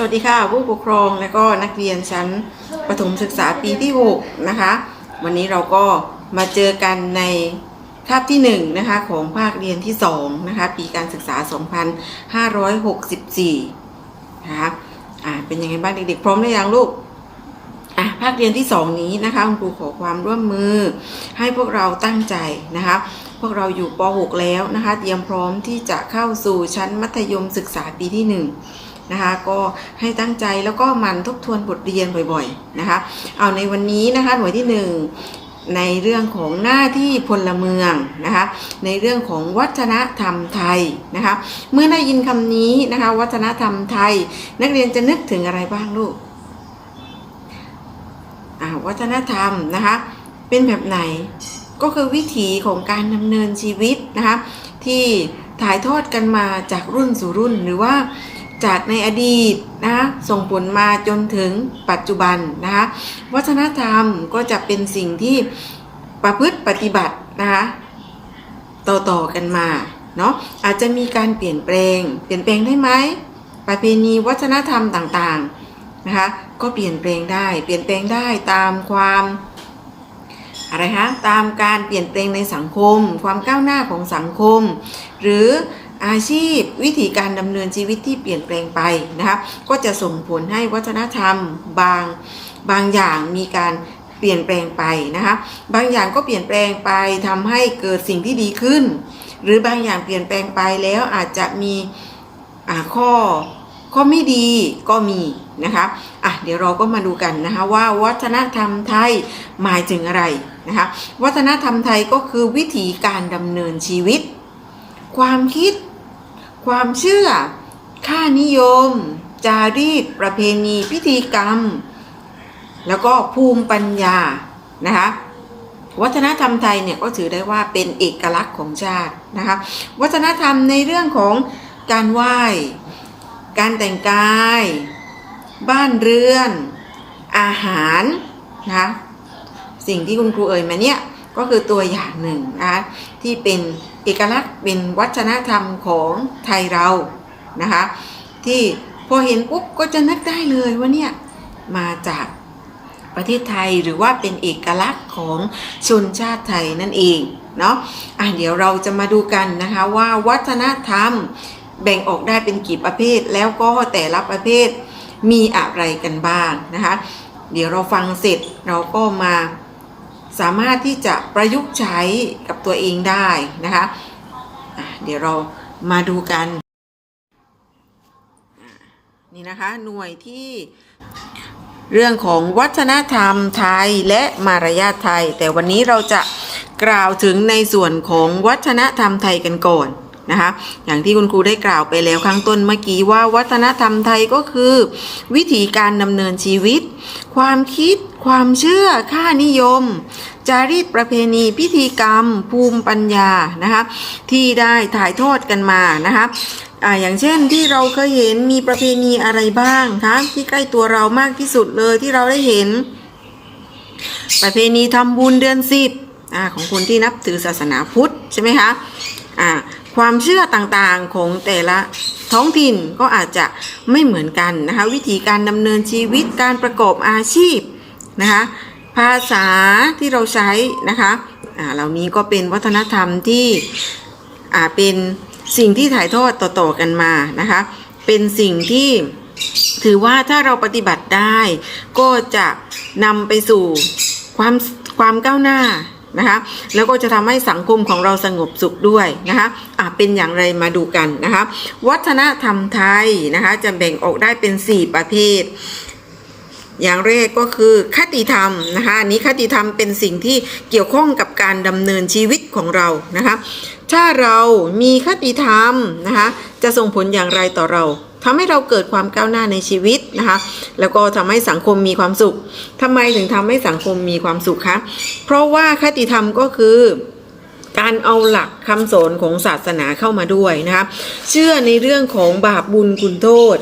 สวัสดีค่ะ ผู้ปกครองและก็นักเรียนชั้นประถมศึกษาปีที่ 6 นะคะ วันนี้เราก็มาเจอกันในคาบที่ 1 นะคะ ของภาคเรียนที่ 2 นะคะ ปีการศึกษา 2564 นะคะอ่าเป็นยังไงบ้างเด็กๆ พร้อมหรือยังลูกอะภาคเรียนที่ 2 นี้นะคะคุณครูขอความร่วมมือ ให้พวกเราตั้งใจนะคะ พวกเราอยู่ป .6 แล้วนะคะ เตรียมพร้อมที่จะเข้าสู่ชั้นมัธยมศึกษาปีที่ 1 นะคะ ก็ให้ตั้งใจแล้วก็มันทบทวนบทเรียนบ่อยๆนะคะ เอาในวันนี้นะคะหน่วยที่ 1ในเรื่องของหน้าที่พลเมืองนะคะ ในเรื่องของวัฒนธรรมไทยนะคะ เมื่อได้ยินคำนี้นะคะ วัฒนธรรมไทย นักเรียนจะนึกถึงอะไรบ้างลูกวัฒนธรรมนะคะ เป็นแบบไหนก็คือวิถีของการดำเนินชีวิตนะคะ ที่ถ่ายทอดกันมาจากรุ่นสู่รุ่นหรือว่า จากในอดีตนะคะส่งผลมาจนถึงปัจจุบันนะคะวัฒนธรรมก็จะเป็นสิ่งที่ประพฤติปฏิบัตินะคะต่อๆกันมาเนาะอาจจะมีการเปลี่ยนแปลง เปลี่ยนแปลงได้ไหมประเพณีวัฒนธรรมต่างๆนะคะก็เปลี่ยนแปลงได้ เปลี่ยนแปลงได้ตามความอะไรคะตามการเปลี่ยนแปลงในสังคม ความก้าวหน้าของสังคม หรือ อาชีพ วิธีการดำเนินชีวิตที่เปลี่ยนแปลงไปนะคะก็จะส่งผลให้วัฒนธรรมบางบางอย่างมีการเปลี่ยนแปลงไปนะคะบางอย่างก็เปลี่ยนแปลงไปทำให้เกิดสิ่งที่ดีขึ้น หรือบางอย่างเปลี่ยนแปลงไปแล้วอาจจะมีข้อข้อไม่ดีก็มีนะคะอะเดี๋ยวเราก็มาดูกันนะคะว่าวัฒนธรรมไทยหมายถึงอะไรนะคะวัฒนธรรมไทยก็คือวิธีการดำเนินชีวิต ความคิด ความเชื่อ ค่านิยม จารีต ประเพณี พิธีกรรม แล้วก็ภูมิปัญญา นะคะ วัฒนธรรมไทยเนี่ยก็ถือได้ว่าเป็นเอกลักษณ์ของชาตินะคะ วัฒนธรรมในเรื่องของการไหว้ การแต่งกาย บ้านเรือน อาหารนะคะสิ่งที่คุณครูเอ่ยมาเนี่ยก็คือตัวอย่างหนึ่งนะคะที่เป็น เอกลักษณ์เป็นวัฒนธรรมของไทยเรานะคะ ที่พอเห็นปุ๊บก็จะนึกได้เลยว่าเนี่ยมาจากประเทศไทยหรือว่าเป็นเอกลักษณ์ของชนชาติไทยนั่นเองเนาะอะเดี๋ยวเราจะมาดูกันนะคะว่าวัฒนธรรมแบ่งออกได้เป็นกี่ประเภท แล้วก็แต่ละประเภทมีอะไรกันบ้างนะคะ เดี๋ยวเราฟังเสร็จเราก็มา สามารถที่จะประยุกต์ใช้กับตัวเองได้นะคะะเดี๋ยวเรามาดูกัน นี่นะคะหน่วยที่เรื่องของวัฒนธรรมไทยและมารยาทไทย แต่วันนี้เราจะกล่าวถึงในส่วนของวัฒนธรรมไทยกันก่อน นะคะ อย่างที่คุณครูได้กล่าวไปแล้วข้างต้นเมื่อกี้ว่าวัฒนธรรมไทยก็คือ วิธีการดำเนินชีวิต ความคิด ความเชื่อ ค่านิยม จารีตประเพณีพิธีกรรม ภูมิปัญญานะคะที่ได้ถ่ายทอดกันมานะคะอ่าอย่างเช่นที่เราเคยเห็นมีประเพณีอะไรบ้างคะที่ใกล้ตัวเรามากที่สุดเลยที่เราได้เห็น ประเพณีทำบุญเดือนสิบอ่าของคนที่นับถือศาสนาพุทธใช่ไหมคะอ่า ความเชื่อต่างๆของแต่ละท้องถิ่นก็อาจจะไม่เหมือนกันนะคะ วิธีการดำเนินชีวิตการประกอบอาชีพนะคะภาษาที่เราใช้นะคะอ่าเหล่านี้ก็เป็นวัฒนธรรมที่อ่าเป็นสิ่งที่ถ่ายทอดต่อๆกันมานะคะเป็นสิ่งที่ถือว่าถ้าเราปฏิบัติได้ ก็จะนำไปสู่ความความก้าวหน้า นะคะแล้วก็จะทำให้สังคมของเราสงบสุขด้วยนะคะอะเป็นอย่างไรมาดูกันนะคะวัฒนธรรมไทยนะคะจะแบ่งออกได้เป็น 4 ประเภทอย่างแรกก็คือคติธรรมนะคะอันนี้คติธรรมเป็นสิ่งที่เกี่ยวข้องกับการดำเนินชีวิตของเรานะคะถ้าเรามีคติธรรมนะคะจะส่งผลอย่างไรต่อเรา ทำให้เราเกิดความก้าวหน้าในชีวิตนะคะ แล้วก็ทำให้สังคมมีความสุขทำไมถึงทำให้สังคมมีความสุขคะ เพราะว่าคติธรรมก็คือการเอาหลักคำสอนของศาสนาเข้ามาด้วยนะคะเชื่อในเรื่องของบาปบุญคุณโทษ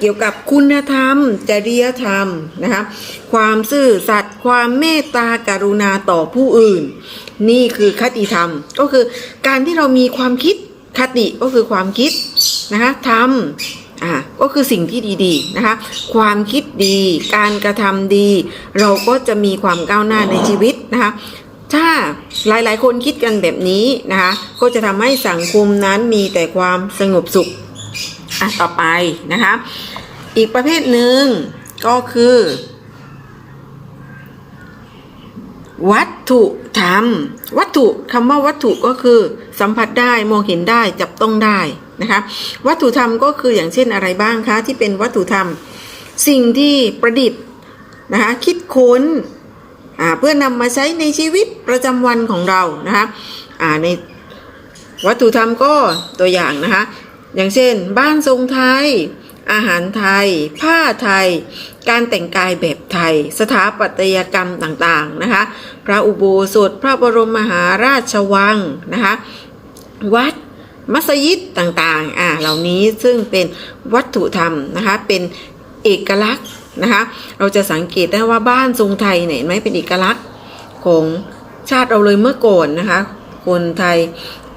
เกี่ยวกับคุณธรรม จริยธรรมนะคะความซื่อสัตย์ความเมตตากรุณาต่อผู้อื่น นี่คือคติธรรม ก็คือการที่เรามีความคิด คติก็คือความคิดนะคะธรรมอ่าก็คือสิ่งที่ดีๆนะคะ ความคิดดี การกระทำดี เราก็จะมีความก้าวหน้าในชีวิตนะคะถ้าหลายๆ คนคิดกันแบบนี้นะคะ ก็จะทำให้สังคมนั้นมีแต่ความสงบสุขอะต่อไปนะคะ อีกประเภทหนึ่งก็คือ วัตถุธรรม วัตถุคำว่าวัตถุก็คือ สัมผัสได้มองเห็นได้จับต้องได้นะคะวัตถุธรรมก็คืออย่างเช่นอะไรบ้างคะที่เป็นวัตถุธรรม สิ่งที่ประดิษฐ์นะคะคิดค้นอ่าเพื่อนำมาใช้ในชีวิตประจำวันของเรานะคะอ่าในวัตถุธรรมก็ตัวอย่างนะคะอย่างเช่น บ้านทรงไทย อาหารไทย ผ้าไทย การแต่งกายแบบไทย สถาปัตยกรรมต่างๆนะคะ พระอุโบสถ พระบรมมหาราชวังนะคะ วัดมัสยิดต่างๆ อ่า เหล่านี้ซึ่งเป็นวัตถุธรรมนะคะ เป็นเอกลักษณ์นะคะ เราจะสังเกตได้ว่าบ้านทรงไทยเนี่ยเห็นไหมเป็นเอกลักษณ์ของชาติเราเลยเมื่อก่อนนะคะ คนไทย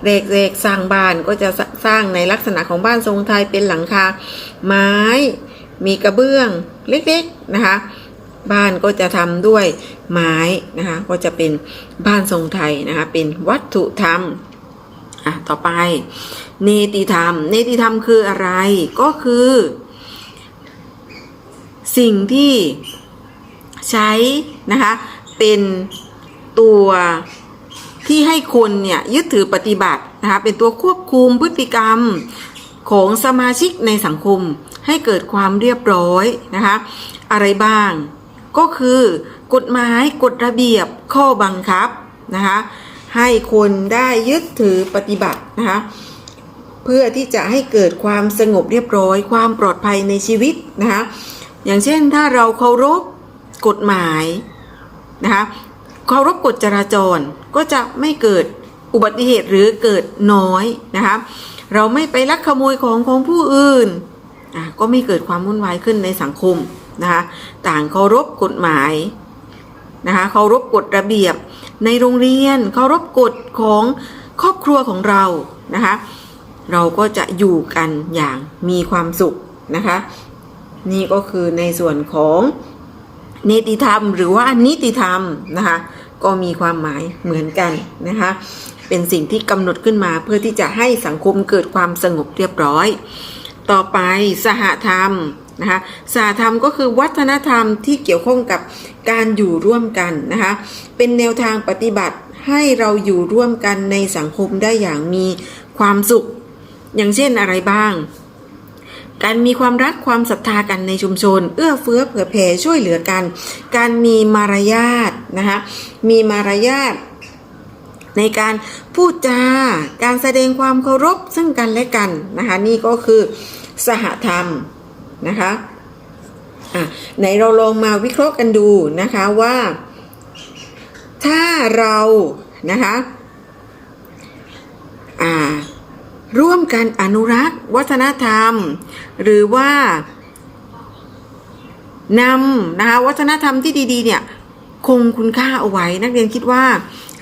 เด็กๆสร้างบ้านก็จะสร้างในลักษณะของบ้านทรงไทยเป็นหลังคาไม้ มีกระเบื้องเล็กๆนะคะ บ้านก็จะทำด้วยไม้นะคะ ก็จะเป็นบ้านทรงไทยนะคะ เป็นวัตถุธรรม อะต่อไป เนติธรรม เนติธรรมคืออะไร ก็คือ สิ่งที่ใช้นะคะ เป็นตัวที่ให้คนเนี่ยยึดถือปฏิบัตินะคะเป็นตัวควบคุมพฤติกรรมของสมาชิกในสังคมให้เกิดความเรียบร้อยนะคะอะไรบ้าง ก็คือกฎหมายกฎระเบียบข้อบังคับนะคะ ให้คนได้ยึดถือปฏิบัตินะคะเพื่อที่จะให้เกิดความสงบเรียบร้อย ความปลอดภัยในชีวิตนะคะอย่างเช่นถ้าเราเคารพกฎหมายนะคะเคารพกฎจราจรก็จะไม่เกิดอุบัติเหตุหรือเกิดน้อยนะคะเราไม่ไปลักขโมยของของผู้อื่นอะก็ไม่เกิดความวุ่นวายขึ้นในสังคมนะคะต่างเคารพกฎหมายนะคะเคารพกฎระเบียบ ในโรงเรียนเคารพกฎของครอบครัวของเรานะคะ เราก็จะอยู่กันอย่างมีความสุขนะคะ นี่ก็คือในส่วนของเนติธรรม หรือว่านิติธรรมนะคะก็มีความหมายเหมือนกันนะคะ เป็นสิ่งที่กำหนดขึ้นมาเพื่อที่จะให้สังคมเกิดความสงบเรียบร้อย ต่อไปสหธรรม นะคะสหธรรมก็คือวัฒนธรรมที่เกี่ยวข้องกับการอยู่ร่วมกันนะคะเป็นแนวทางปฏิบัติให้เราอยู่ร่วมกันในสังคมได้อย่างมีความสุข อย่างเช่นอะไรบ้าง การมีความรักความศรัทธากันในชุมชน เอื้อเฟื้อเผื่อแผ่ช่วยเหลือกัน การมีมารยาทนะคะมีมารยาทในการพูดจาการแสดงความเคารพซึ่งกันและกันนะคะนี่ก็คือสหธรรม นะคะอะไหนเราลองมาวิเคราะห์กันดูนะคะว่า ถ้าเรานะคะอ่าร่วมกันอนุรักษ์ วัฒนธรรม หรือว่านำนะคะวัฒนธรรมที่ดีๆเนี่ยคงคุณค่าเอาไว้ นักเรียนคิดว่า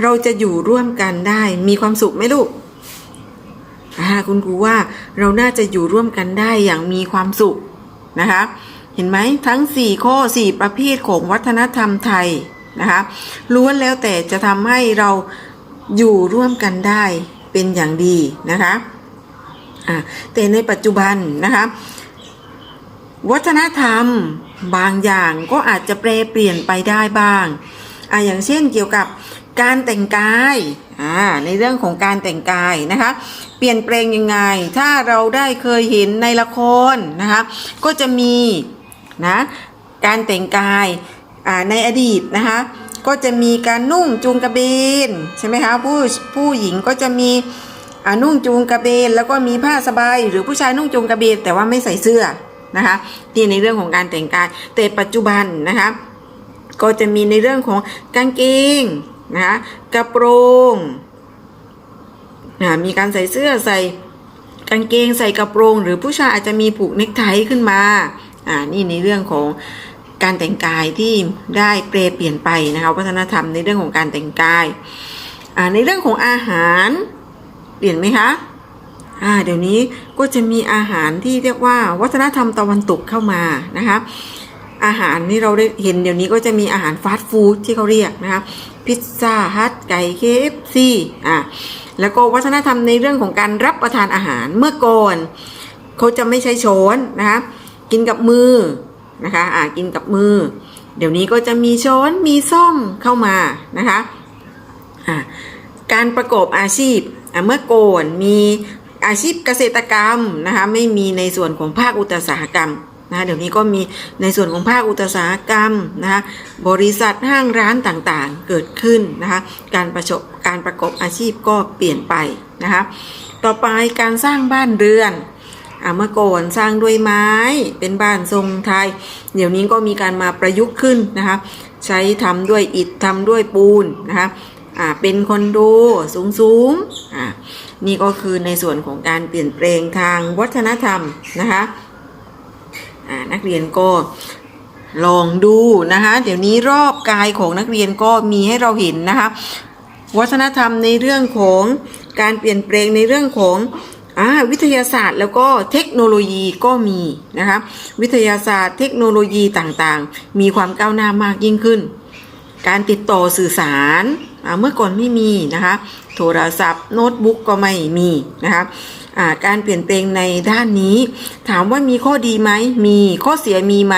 เราจะอยู่ร่วมกันได้มีความสุขไหมลูกคุณครูว่าเราน่าจะอยู่ร่วมกันได้อย่างมีความสุข นะคะ เห็นไหมทั้ง 4 ข้อ 4 ประเภทของวัฒนธรรมไทยนะคะล้วนแล้วแต่จะทำให้เราอยู่ร่วมกันได้เป็นอย่างดีนะคะแต่ในปัจจุบันนะคะวัฒนธรรมบางอย่างก็อาจจะแปรเปลี่ยนไปได้บ้างอ่าอย่างเช่นเกี่ยวกับ การแต่งกายอ่าในเรื่องของการแต่งกายนะคะ เปลี่ยนแปลงยังไง ถ้าเราได้เคยเห็นในละครนะคะก็จะมีนะการแต่งกายอ่าในอดีตนะคะก็จะมีการนุ่งจูงกระเบนใช่ไหมคะผู้ผู้หญิงก็จะมีอ่านุ่งจูงกระเบน แล้วก็มีผ้าสบายหรือผู้ชายนุ่งจูงกระเบน แต่ว่าไม่ใส่เสื้อนะคะที่ในเรื่องของการแต่งกายแต่ปัจจุบันนะคะก็จะมีในเรื่องของกางเกง นะคะกระโปรงนะมีการใส่เสื้อใส่กางเกงใส่กระโปรง หรือผู้ชายอาจจะมีผูกเนคไทขึ้นมาอ่านี่ในเรื่องของการแต่งกายที่ได้เปรเปลี่ยนไปนะคะวัฒนธรรมในเรื่องของการแต่งกายอ่าในเรื่องของอาหารเปลี่ยนไหมคะอ่าเดี๋ยวนี้ก็จะมีอาหารที่เรียกว่าวัฒนธรรมตะวันตกเข้ามานะคะอาหารที่เราได้เห็นเดี๋ยวนี้ก็จะมีอาหารฟาสต์ฟู้ดที่เขาเรียกนะคะ พิซซ่าฮัทไก่เคฟซีอ่าแล้วก็วัฒนธรรมในเรื่องของการรับประทานอาหารเมื่อก่อนเขาจะไม่ใช้ช้อนนะคะกินกับมือนะคะอ่ากินกับมือ เดี๋ยวนี้ก็จะมีช้อนมีซ่อมเข้ามานะคะอ่าการประกอบอาชีพอะเมื่อก่อนมีอาชีพเกษตรกรรมนะคะไม่มีในส่วนของภาคอุตสาหกรรม นะเดี๋ยวนี้ก็มีในส่วนของภาคอุตสาหกรรมนะคะบริษัทห้างร้านต่างๆเกิดขึ้นนะคะการประชบการประกอบอาชีพก็เปลี่ยนไปนะคะต่อไปการสร้างบ้านเรือนอเมื่อก่อนสร้างด้วยไม้เป็นบ้านทรงไทย เดี๋ยวนี้ก็มีการมาประยุกต์ขึ้นนะคะใช้ทำด้วยอิฐทำด้วยปูนนะคะเป็นคอนโดสูงสูงๆนี่ก็คือในส่วนของการเปลี่ยนแปลงทางวัฒนธรรมนะคะ นักเรียนก็ลองดูนะคะเดี๋ยวนี้รอบกายของนักเรียนก็มีให้เราเห็นนะคะวัฒนธรรมในเรื่องของการเปลี่ยนแปลงในเรื่องของอวิทยาศาสตร์แล้วก็เทคโนโลยีก็มีนะคะวิทยาศาสตร์เทคโนโลยีต่างๆ มีความก้าวหน้ามากยิ่งขึ้น การติดต่อสื่อสาร เมื่อก่อนไม่มีนะคะ โทรศัพท์โน้ตบุ๊กก็ไม่มีนะคะการเปลี่ยนแปลงในด้านนี้ ถามว่ามีข้อดีไหมมีข้อเสียมีไหม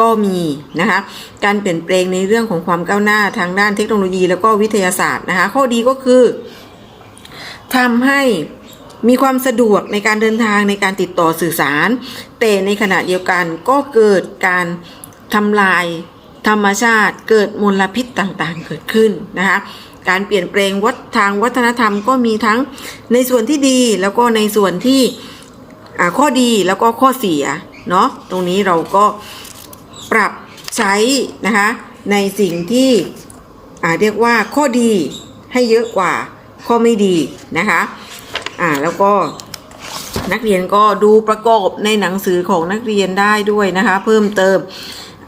ก็มีนะคะการเปลี่ยนแปลงในเรื่องของความก้าวหน้าทางด้านเทคโนโลยีแล้วก็วิทยาศาสตร์นะคะข้อดีก็คือทำให้มีความสะดวกในการเดินทางในการติดต่อสื่อสาร แต่ในขณะเดียวกันก็เกิดการทำลาย ธรรมชาติเกิดมลพิษต่างๆ เกิดขึ้นนะคะการเปลี่ยนแปลงวัฒทางวัฒนธรรมก็มีทั้งในส่วนที่ดีแล้วก็ในส่วนที่ข้อดีแล้วก็ข้อเสียเนาะตรงนี้เราก็ปรับใช้นะคะในสิ่งที่เรียกว่าข้อดีให้เยอะกว่าข้อไม่ดีนะคะอ่าแล้วก็นักเรียนก็ดูประกอบในหนังสือของนักเรียนได้ด้วยนะคะ เพิ่มเติม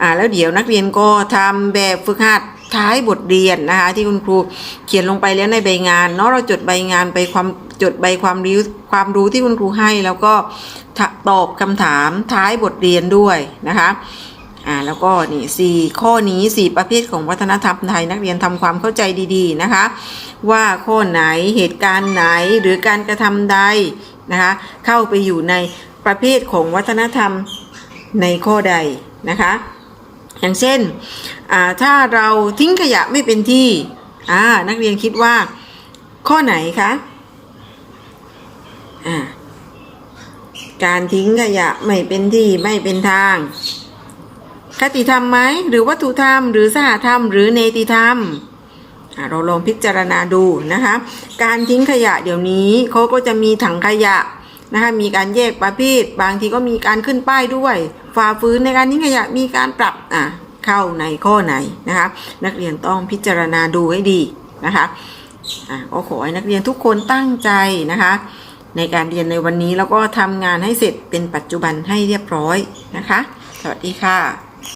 อ่าแล้วเดี๋ยวนักเรียนก็ทำแบบฝึกหัดท้ายบทเรียนนะคะ ที่คุณครูเขียนลงไปแล้วในใบงานเนาะเราจดใบงานไปความจดใบความรู้ความรู้ที่คุณครูให้ แล้วก็ตอบคำถามท้ายบทเรียนด้วยนะคะอ่าแล้วก็นี่สี่ข้อนี้สี่ประเภทของวัฒนธรรมไทยนักเรียนทำความเข้าใจดีๆนะคะ ว่าข้อไหนเหตุการณ์ไหนหรือการกระทำใดนะคะเข้าไปอยู่ในประเภทของวัฒนธรรมในข้อใดนะคะ อย่างเช่นถ้าเราทิ้งขยะไม่เป็นที่นักเรียนคิดว่าข้อไหนคะการทิ้งขยะไม่เป็นที่ไม่เป็นทาง คติธรรมไหมหรือวัตถุธรรม หรือสหธรรม หรือเนติธรรมเราลองพิจารณาดูนะคะ การทิ้งขยะเดี๋ยวนี้เขาก็จะมีถังขยะ นะคะมีการแยกประเภท บางทีก็มีการขึ้นป้ายด้วยฝ่าฝืนในการทิ้งขยะมีการปรับอะเข้าในข้อไหนนะคะนักเรียนต้องพิจารณาดูให้ดีนะคะอะก็ขอให้นักเรียนทุกคนตั้งใจนะคะในการเรียนในวันนี้แล้วก็ทำงานให้เสร็จเป็นปัจจุบันให้เรียบร้อยนะคะ สวัสดีค่ะ